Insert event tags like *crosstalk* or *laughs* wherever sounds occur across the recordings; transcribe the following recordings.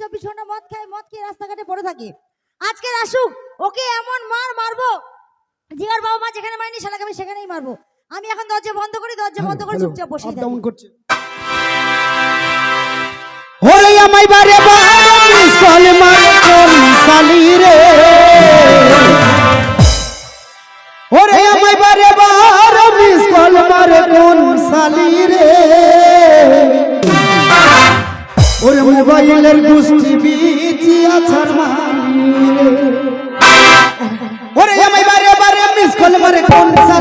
চব্বিশ ঘণ্টা মদ খায় মদ খেয়ে রাস্তাঘাটে পড়ে থাকে। আজকে আসুক ওকে এমন মার মারবো জিয়ার বাবা মা যেখানে মারিনি শালাকে আমি সেখানেই মারবো। আমি এখন দরজা বন্ধ করি দরজা বন্ধ করে চুপচাপ বসে ডাউন করছে। ওরে আমায় বারে বার মিস কল মারে কল সালি রে। ওরে মোবাইলের গুষ্টি আছার মানে ওরে আমি বারে বারে মিস কল মারে কোন সালি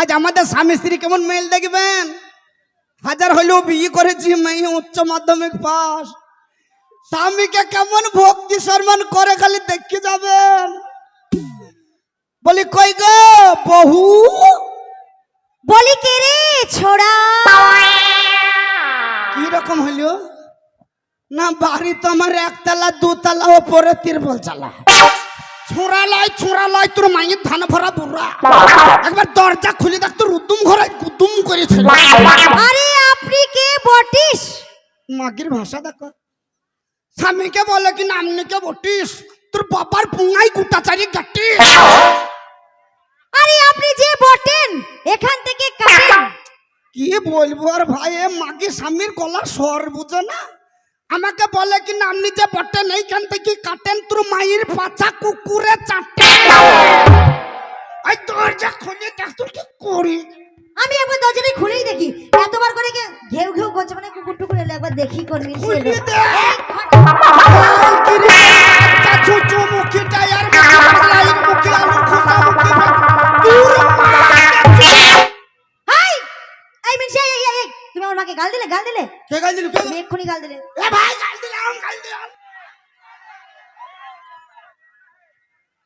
আজ আমাদের স্বামী স্ত্রী কেমন মেল দেখবেন? হাজার হলেও বিয়ে করেছি মেয়ে উচ্চ মাধ্যমিক পাস। স্বামীকে কেমন ভক্তি সম্মান করে খালি দেখে যাবেন? বলি কই গো বহু বলি কে রে ছোড়া? কি রকম হইল না বাড়ি তো আমার একতলা দুতলা ওপরে তিরপল চালা। ছোঁড়া লাই ছোঁড়া লাই তোর মায়ের ধান ভরা বুড়া। একবার দরজা খুলে দেখ তোর উদ্যম ঘরে গুদুম করেছিল। আরে আপনি কে? বটিস। মাগির ভাষা দেখো। স্বামীকে বলে কি নামনিকে বটিস? তোর বাবার পুঙ্গাই গুটা চারি গাটি আরে আপনি যে বটেন এখান থেকে কাটেন। কি বলব আর ভাই এ মাগি স্বামীর গলার স্বর বুঝো না? আমাকে বলে কি না আমি যে নেই এইখান থেকে কাটেন তোর মায়ের পাচা কুকুরে চাটে আই দরজা খুলে দেখ তোর কি করি। আমি একবার দরজাটা খুলেই দেখি। এতবার করে কে ঘেউ ঘেউ করছে মানে কুকুর টুকুর এলে একবার দেখি কোন মিল দে। চাচু চুমুকি গাল দিলে গাল দিলে? কে গাল দিল? কে এক্ষুনি গাল দিলে। এ ভাই গাল দিলাম গাল দিলাম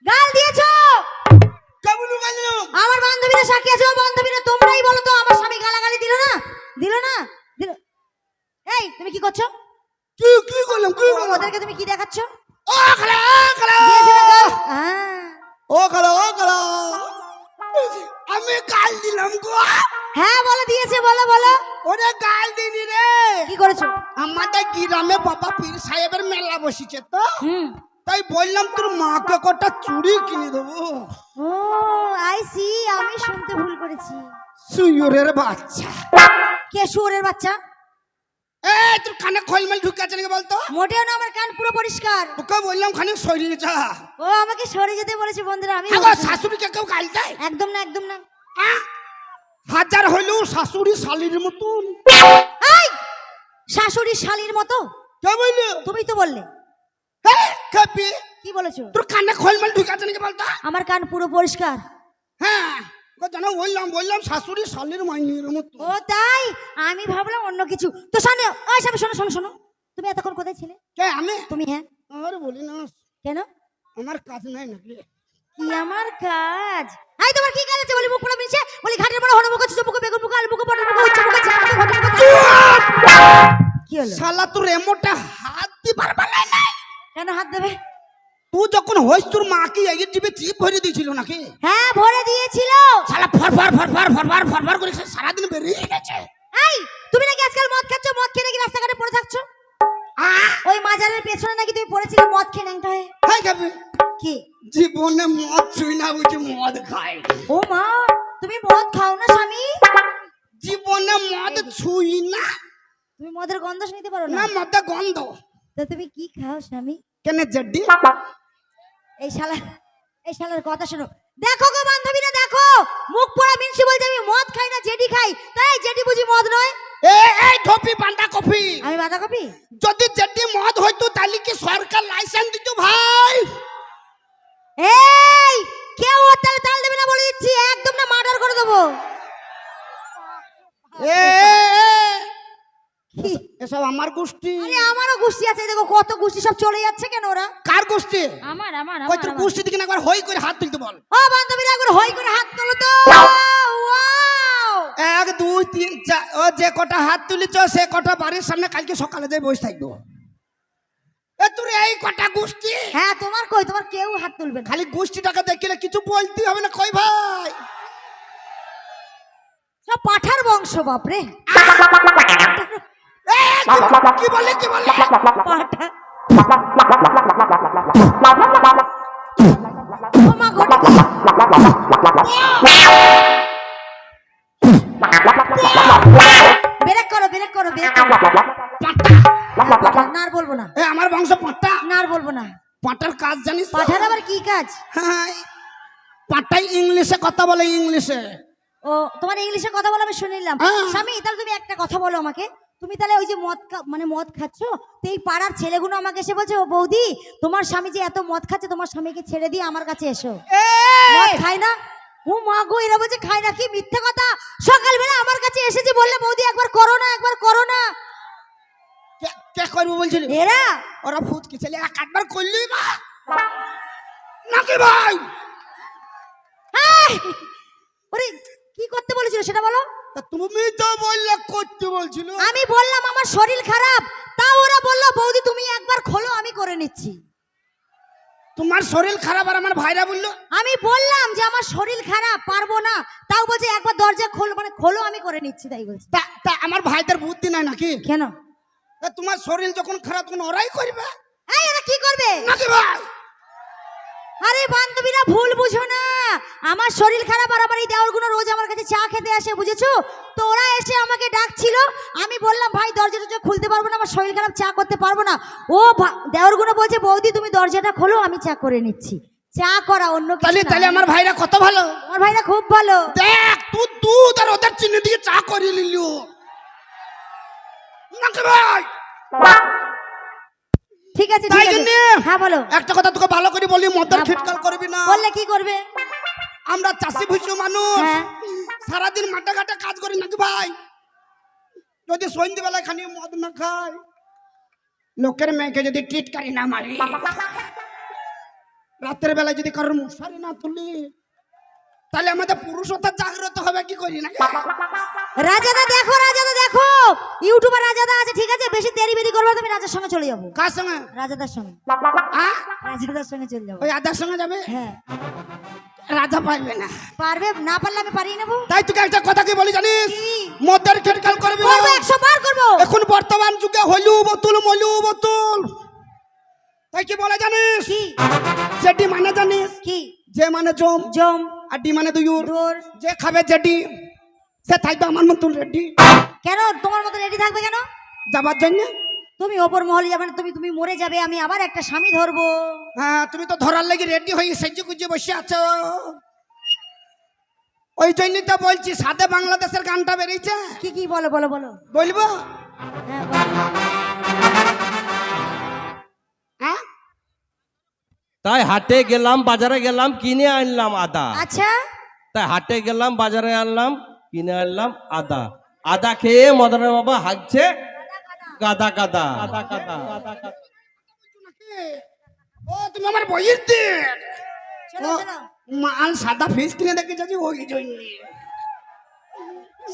গাল দিয়েছ? কেমন গাল আমার বান্ধবীরা সাক্ষী আছে ও বান্ধবীরা তোমরাই বলো তো আমার স্বামী গালাগালি দিল না? দিল না? দিল। এই তুমি কি করছ? কি কি করলাম কি করলাম? ওদেরকে তুমি কি দেখাচ্ছ? ও খালা খালা। ও খালা ও খালা। আমি গাল দিলাম গো। হ্যাঁ বলো দিয়েছে বলো বলো। ওরে গাল দিনি রে। কি করেছ? আমাদের গ্রামে বাবা পীর সাহেবের মেলা বসেছে তো। তাই বললাম তোর মাকে কটা চুড়ি কিনে দেবো। ও আই সি আমি শুনতে ভুল করেছি। সুয়রের বাচ্চা। কে শুয়োরের বাচ্চা? এ তোর কানে খলমেল ঢুকে আছে নাকি বলতো? মোটেও না আমার কান পুরো পরিষ্কার। তোকে বললাম খানিক সরিয়ে যা। ও আমাকে সরে যেতে বলেছে বন্ধুরা আমি। শাশুড়িকে কেউ গাল দেয়? একদম না একদম না। হ্যাঁ? হাজার হইলেও শাশুড়ি শালির মতন। এই শাশুড়ি শালির মতো? কে বললি? তুমি তো বললে। হ্যাঁ কি বলেছ? তোর কানে খলমেল ঢুকে আছে নাকি বলতো? আমার কান পুরো পরিষ্কার। হ্যাঁ জানো বললাম বললাম শাশুড়ি শালির মাইনের মতো। ও তাই? আমি ভাবলাম অন্য কিছু। তো শোনো ওই সব শোনো শোনো শোনো। তুমি এতক্ষণ কোথায় ছিলে? কে আমি? তুমি হ্যাঁ। আর বলি না। কেন? আমার কাজ নাই নাকি? কি আমার কাজ? আই তোমার কি কাজ আছে? বলি মুখ পড়া মিশে। বলি ঘাটের বড় হলো মুখ চুপ বেগুন মুখ আলু মুখ পটল মুখ উচ্চ মুখ মুখ ঘটি মুখ কি হলো? শালা তোর এমনটা হাত দিবার বেলায় নাই। কেন হাত দেবে? তুই যখন হইস তোর মা কি এই টিপে চিপ ভরে দিয়েছিল নাকি? হ্যাঁ ভরে দিয়েছিল। শালা ফরফর ফরফর ফরফর ফরফর করে সে সারাদিন বেরিয়ে গেছে। এই তুমি নাকি আজকাল মদ খাচ্ছ? মদ খেয়ে নাকি রাস্তাঘাটে পড়ে থাকছো! ওই মাজারের পেছনে নাকি তুমি পড়েছিলে মদ খেয়ে ন্যাংটা হয়ে? খাবে কি? জীবনে মদ ছুই না বুঝি মদ খায় ও মা তুমি মদ খাও না স্বামী? জীবনে মদ ছুই না। তুমি মদের গন্ধ নিতে পারো না? না মদে গন্ধ। তো তুমি কি খাও স্বামী? কেন জেডি এই শালা এই শালার কথা শোনো। দেখো গো বান্ধবীরা দেখো। মুখ পোড়া মিনসি বলছে আমি মদ খাই না জেডি খাই। তাই জেডি বুঝি মদ নয়? এ এই ধপি বান্দা কফি আমি বাঁধাকপি? যদি জেডি মদ হইতো তাহলে কি সরকার লাইসেন্স দিত ভাই? এই কেউ তাল দেবে না বলে দিচ্ছি একদম না মার্ডার করে দেবো। এ এ, এ, কি? এসব আমার গোষ্ঠী। আরে আমারও গোষ্ঠী আছে দেখো কত গোষ্ঠী সব চলে যাচ্ছে কেন ওরা? কার গোষ্ঠী? আমার আমার কই তোর গোষ্ঠী দিকে না একবার হই করে হাত তুলতে বল। ও বান্ধবীরা একবার হই করে হাত তোলো তো। এক দুই তিন চার ও যে কটা হাত তুলেছ সে কটা বাড়ির সামনে কালকে সকালে যাই বসে থাকব। এ তোর এই কটা গোষ্ঠী? হ্যাঁ তোমার কই? তোমার কেউ হাত তুলবে না। খালি গোষ্ঠীটাকে দেখলে কিছু বলতে হবে না কই ভাই? সব পাঠার বংশ বাপরে কি- কি বলে কি বলে পাঠা। *laughs* ও মা কাজ জানিস তো? পাঠার আবার কি কাজ? হ্যাঁ পাঁটাই ইংলিশে কথা বলে ইংলিশে। ও তোমার ইংলিশে কথা বলে আমি শুনিলাম হ্যাঁ। স্বামী তাহলে তুমি একটা কথা বলো আমাকে। তুমি তাহলে ওই যে মদ মানে মদ খাচ্ছ তো এই পাড়ার ছেলেগুলো আমাকে এসে বলছে ও বৌদি তোমার স্বামী যে এত মদ খাচ্ছে তোমার স্বামীকে ছেড়ে দিয়ে আমার কাছে এসো। খায় না? ও মা গো এরা বলছে খায় না কি মিথ্যে কথা? সকালবেলা আমার কাছে এসেছে বললে বৌদি একবার করো না একবার করো না। কে করব বলছিল এরা? ওরা ভূত কি ছেলে এক আধবার করলি বা নাকি ভাই? ওরে কি করতে বলেছিল সেটা বলো? তুমি তো বললে করতে বলছিল। আমি বললাম আমার শরীর খারাপ তাও ওরা বলল বৌদি তুমি একবার খোলো আমি করে নিচ্ছি। তোমার শরীর খারাপ আর আমার ভাইরা বলল? আমি বললাম যে আমার শরীর খারাপ পারব না। তাও বলছে একবার দরজা খোলো মানে খোলো আমি করে নিচ্ছি তাই বলছি। তা তা আমার ভাইদের বুদ্ধি নাই নাকি? কেন? তা তোমার শরীর যখন খারাপ তখন ওরাই করবে। এই এরা কি করবে? নাকি ভাই আরে বান্ধবীরা ভুল বুঝো না। আমার শরীর খারাপ আর আবার এই দেওয়ারগুলো রোজ আমার কাছে চা খেতে আসে বুঝেছ? তো ওরা এসে আমাকে ডাকছিল। আমি বললাম ভাই দরজা টরজা খুলতে পারব না আমার শরীর খারাপ চা করতে পারব না। ও দেওয়ারগুলো বলছে বৌদি তুমি দরজাটা খোলো আমি চা করে নিচ্ছি। চা করা অন্য তাহলে তাহলে আমার ভাইরা কত ভালো? আমার ভাইরা খুব ভালো। দেখ তুই দুধ আর ওদের চিনি দিয়ে চা করে নিলি নাকি ভাই ঠিক আছে ঠিক আছে। হ্যাঁ বলো। একটা কথা তোকে ভালো করে বলি মদের খিটকাল করবি না। বললে কি করবে? আমরা চাষি ভুষি মানুষ। হ্যাঁ। সারাদিন মাঠে ঘাটে কাজ করি নাকি ভাই? যদি সন্ধ্যেবেলায় খানি মদ না খাই লোকের মেয়েকে যদি টিটকারি না মারি রাতের বেলায় যদি কারোর মশারি না তুলি তাহলে আমাদের পুরুষতা জাগ্রত হবে কি করি না রাজাদা দেখো রাজাদা দেখো। ইউটিউবার রাজাদা আছে ঠিক আছে? বেশি দেরি বেরি করবে তুমি রাজার সঙ্গে চলে যাব। কার সঙ্গে? রাজাদার সঙ্গে। হ্যাঁ? রাজাদার সঙ্গে চলে যাব। ওই আদার সঙ্গে যাবে? হ্যাঁ। রাজা পারবে না। পারবে? না পারলে আমি পারিয়ে নেব। তাই তোকে একটা কথা কি বলি জানিস? মদের খিটকাল করবি। করব একশো বার করব। এখন বর্তমান যুগে হলু বোতল মলু বোতল। তাই কি বলে জানিস? কি? জেডি মানে জানিস? কি? যে মানে জম। জম। আর ডি মানে দুয়ুর দোর। যে খাবে জেডি সে থাকবে আমার মতন রেডি। কেন? তোমার মতো রেডি থাকবে কেন? যাবার জন্য। তুমি ওপর মহলে যাবে না তুমি তুমি মরে যাবে আমি আবার একটা স্বামী ধরবো। হ্যাঁ তুমি তো ধরার লাগি রেডি হয়ে সেজে গুজে বসে আছো। ওই জন্যই তো বলছি সাদে বাংলাদেশের গানটা বেরিয়েছে। কি কি বলো বলো বলো। বলব? হ্যাঁ তাই হাটে গেলাম বাজারে গেলাম কিনে আনলাম আদা। আচ্ছা। তাই হাটে গেলাম বাজারে আনলাম কিনে আনলাম আদা। আদা খেয়ে মদনের বাবা হাঁকছে গাদা গাদা। ও তুমি আমার বইয়ের চলো মাল সাদা ফিস কিনে দেখে যাচ্ছি ওই জন্য।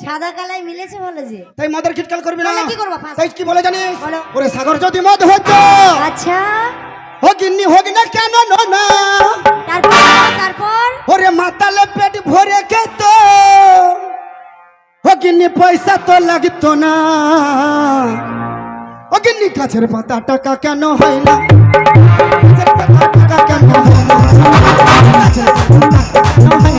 সাদা কালাই মিলেছে বলে যে। তাই মদের খিটকাল করবি না। কি করব? তাই কি বলে জানিস? ওরে সাগর যদি মদ হতো। আচ্ছা। হোক হোক না কেন না তারপর তারপর? ওরে মাতালে পেট ভরে খেত অগ্নি পয়সা তো লাগতো না। ওগিন্নি গাছের পাতা টাকা কেন হয় না? গাছের পাতা টাকা কেন হয় না? গাছের পাতা টাকা কেন হয় না?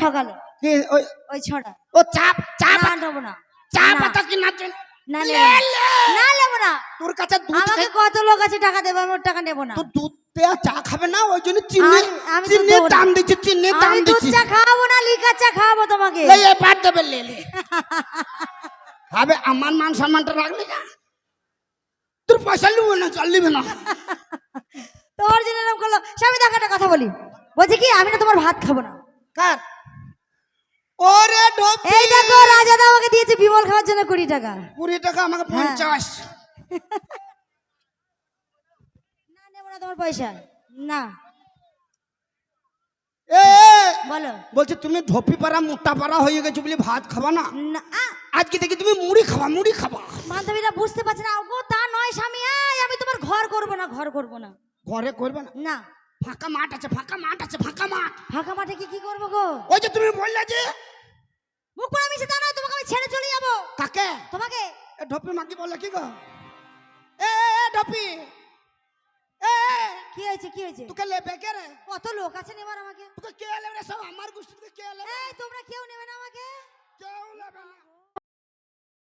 ঠকালো কি ওই ওই ও চাপ চাপ না নেব না। চা না। পাতা না না নেব। না। নেব না তোর কাছে দুধ আমাকে খাই- কত লোক আছে টাকা দেবে আমি ওর টাকা নেব না। দুধ দেয়া চা খাবে না ওই জন্য চিনি আমি- আমি দুধ চিনি দেবো না। দাম দিচ্ছে চিনি দাম আমি দুধ দিচ্ছি। চা খাওয়াবো না লিকার চা খাওয়াবো তোমাকে। এই এবার দেবে লে লে। হবে আমার মান সম্মানটা রাখলি না? তোর পয়সা নিবে না চল নিবে না। তোমার জন্য এরকম করল। স্বামী দেখো একটা কথা বলি। বলছি কি আমি না তোমার ভাত খাব না। কার? ওরে ঢোপ। এই দেখো রাজাদা আমাকে দিয়েছে বিমল খাওয়ার জন্য কুড়ি টাকা। কুড়ি টাকা আমাকে হ্যাঁ। পঞ্চাশ। *laughs* না নেব না তোমার পয়সা। না। এ বলো। বলছি তুমি ধপি পাড়া মোটা পাড়া হয়ে গেছো বলে ভাত খাবা না? না। আজকে দেখি তুমি মুড়ি খাবা মুড়ি খাবা। বান্ধবীরা বুঝতে পারছে না। গো তা নয় স্বামী। এই, আমি তোমার ঘর করব না ঘর করব না। ঘরে করবে না? না। ফাঁকা মাঠ আছে ফাঁকা মাঠ আছে ফাঁকা মাঠ। ফাঁকা মাঠে কি কি করব গো? ওই যে তুমি বললে যে মুখ পড়া মিশে নয় তোমাকে আমি ছেড়ে চলে যাব। কাকে? তোমাকে? এ ঢপি মাকি বললে কি গো? এ এ, ঢপি। এ এ, কি হয়েছে কি হয়েছে? তোকে লেবে কে রে? কত লোক আছে নেবার আমাকে। তোকে কে লেবে রে সব? আমার গোষ্ঠী থেকে কে লেবে? এই তোমরা কেউ নেবে না আমাকে। কেউ না।